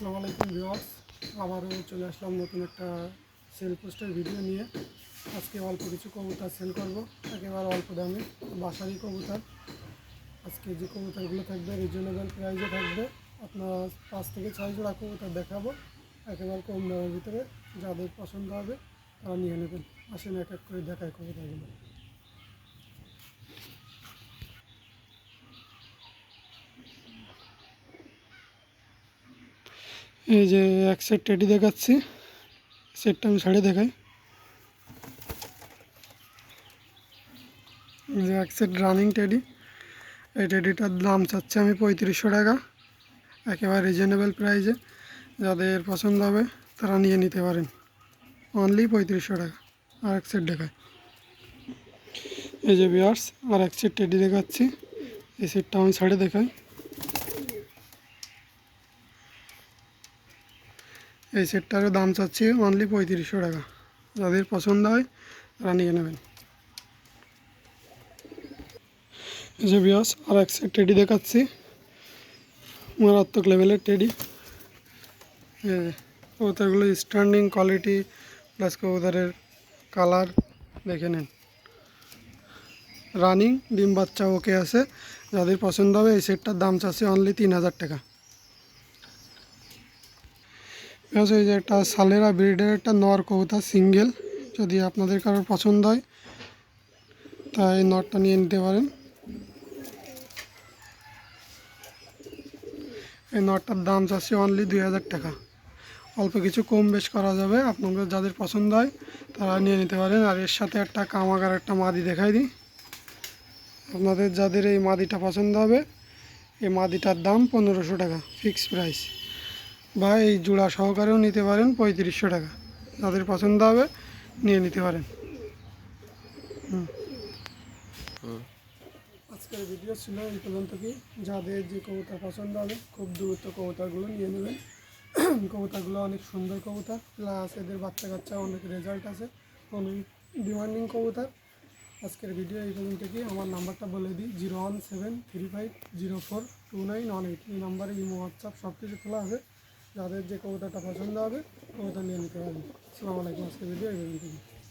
আসসালামু আলাইকুম ভিউয়ার্স। আবারও চলে আসলাম নতুন একটা সেল পোস্টের ভিডিও নিয়ে। আজকে অল্প কিছু কবুতর সেল করব। একেবারে অল্প দামে, বাসারই কবুতর। আজকে যে কবুতরগুলো থাকবে রিজনেবল প্রাইসে থাকবে। আপনার পাঁচ থেকে ছয় জোড়া কবুতর দেখাবো। একেবারে কম দামের ভিতরে যাদের পছন্দ হবে, তারা নিয়ে নেবেন। আসেন এক এক করে দেখায় কবুতরগুলো। এই যে এক সেট টেডি দেখাচ্ছি। সেটটা আমি ছাড়ে দেখাই। যে এক সেট রানিং টেডি এই টেডিটার দাম চাচ্ছি আমি পঁয়ত্রিশশো টাকা। একেবারে রিজনেবল প্রাইসে যাদের পছন্দ হবে, তারা নিয়ে নিতে পারেন। অনলি পঁয়ত্রিশশো টাকা। আর এক সেট দেখায় এই যে বিয়ার্স আর এক সেট টেডি দেখাচ্ছি। এই সেটটা আমি ছাড়ে দেখাই। এই সেটটারও দাম চাচ্ছি অনলি পঁয়ত্রিশশো টাকা। যাদের পছন্দ হয়, তারা নিয়ে নেবেন। যে বিয়াস আর এক সেট টেডি দেখাচ্ছি। মারাত্মক লেভেলের টেডি কবুতরগুলো স্ট্যান্ডিং কোয়ালিটি প্লাস কবুতরের কালার দেখে নেন। রানিং ডিম বাচ্চা ওকে আছে। যাদের পছন্দ হবে, এই সেটটার দাম চাচ্ছে অনলি তিন হাজার টাকা। হচ্ছে এই যে একটা সালেরা ব্রিডের একটা নর কবুতর সিঙ্গেল যদি আপনাদের কারোর পছন্দ হয় তা এই নটটা নিয়ে নিতে পারেন। এই নটটার দাম চাচ্ছি অনলি দুই হাজার টাকা। অল্প কিছু কম বেশ করা যাবে, আপনাদের যাদের পছন্দ হয়, তারা নিয়ে নিতে পারেন। আর এর সাথে একটা কামাগার, একটা মাদি দেখাই দিই। আপনাদের যাদের এই মাদিটা পছন্দ হবে, এই মাদিটার দাম পনেরোশো টাকা ফিক্সড প্রাইস বা এই জোড়া সহকারেও নিতে পারেন পঁয়ত্রিশশো টাকা। যাদের পছন্দ হবে নিয়ে নিতে পারেন। আজকের ভিডিও ছিল এই পর্যন্ত কি যাদের যে কবুতর পছন্দ হবে খুব দ্রুত কবুতরগুলো নিয়ে নেবেন। কবুতরগুলো অনেক সুন্দর কবুতর। প্লাস এদের বাচ্চা কাচ্চা অনেক রেজাল্ট আছে। অনেক ডিমান্ডিং কবুতর। আজকের ভিডিও এই পর্যন্ত কি? আমার নাম্বারটা বলে দিই। Zero one seven three five zero four two nine one eight এই নাম্বারে ইমো, হোয়াটসঅ্যাপ সব কিছু খোলা আছে যাদের যে কবিতাটা পছন্দ হবে কবিতা নিয়ে নিতে পারবেন। সালামালাইকুম আজকে ভিডিও এই